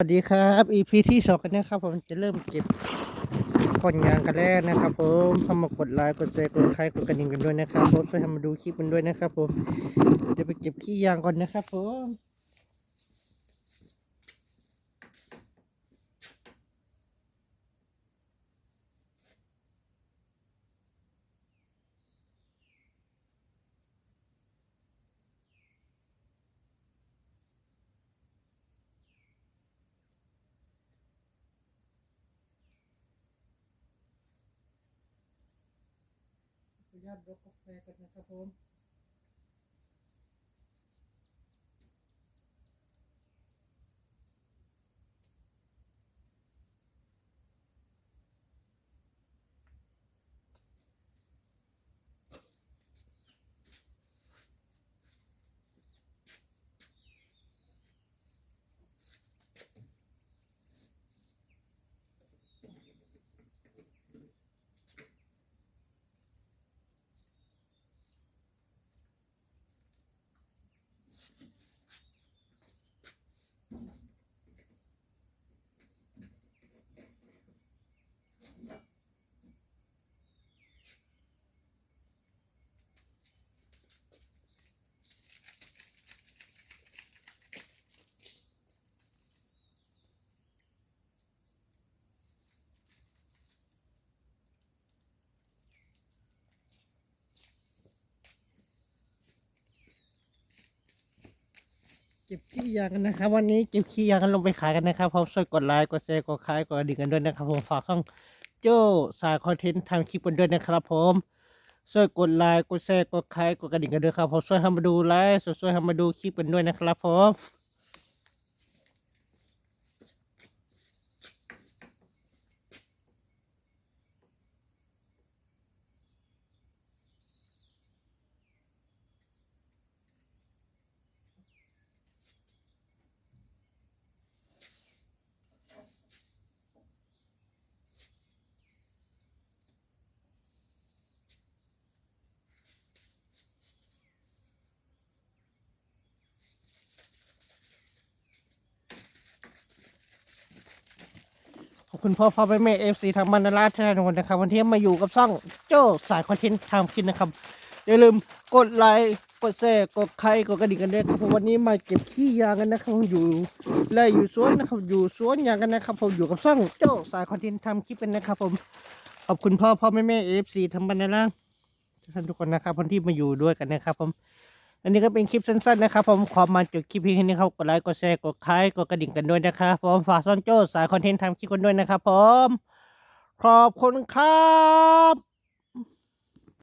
สวัสดีครับ EP ที่สองกันนะครับ ผมจะเริ่มเก็บก้อนยางกันแล้วนะครับ ผมเข้ามากดไลค์กดแชร์กดไลค์กดกระดิ่งกันด้วยนะครับผมช่วยทำมาดูคลิปกันด้วยนะครับ ผมเดี๋ยวไปเก็บขี้ยางก่อนนะครับผม ยออนุญาตยกกาแฟกันนะครับผม เก็บขี้ยางกันนะครับ วันนี้เก็บขี้ยางกันลงไปขายกันนะครับผมช่วยกดไลค์กดแชร์กดขายกดกระดิ่งกันด้วยนะครับ ผมฝากช่องโจ้สายคอนเทนต์ทำคลิปกันด้วยนะครับ ผมช่วยกดไลค์กดแชร์กดขายกดกระดิ่งกันด้วยครับผมช่วยทำมาดูไลฟ์ช่วยทำมาดูคลิปกันด้วยนะครับผม คุณพ่อพ่อแม่แม่เอฟซีทางบรรดาท่านทุกคนนะครับ วันที่มาอยู่กับช่องโจ้สายคอนเทนต์ทำคลิปนะครับ อย่าลืมกดไลค์กดแชร์กดไลค์กดกระดิ่งกันด้วยครับผมวันนี้มาเก็บขี้ยางกันนะครับอยู่ไล่อยู่สวนนะครับ อยู่สวนยางกันนะครับ ผมอยู่กับช่องโจ้สายคอนเทนต์ทำคลิปเป็นนะครับ ผมขอบคุณพ่อพ่อแม่แม่เอฟซีทางบรรดาท่านทุกคนนะครับวันที่มาอยู่ด้วยกันนะครับ ผม อันนี้ก็เป็นคลิปสั้นๆนะครับผมขอมาจดคลิปเพียงแค่นี้ครับกดไลค์กดแชร์กดคลายกดกระดิ่งกันด้วยนะครับผมฝากซ่อนโจ้สายคอนเทนต์ทำคลิปกันด้วยนะครับผมขอบคุณครับ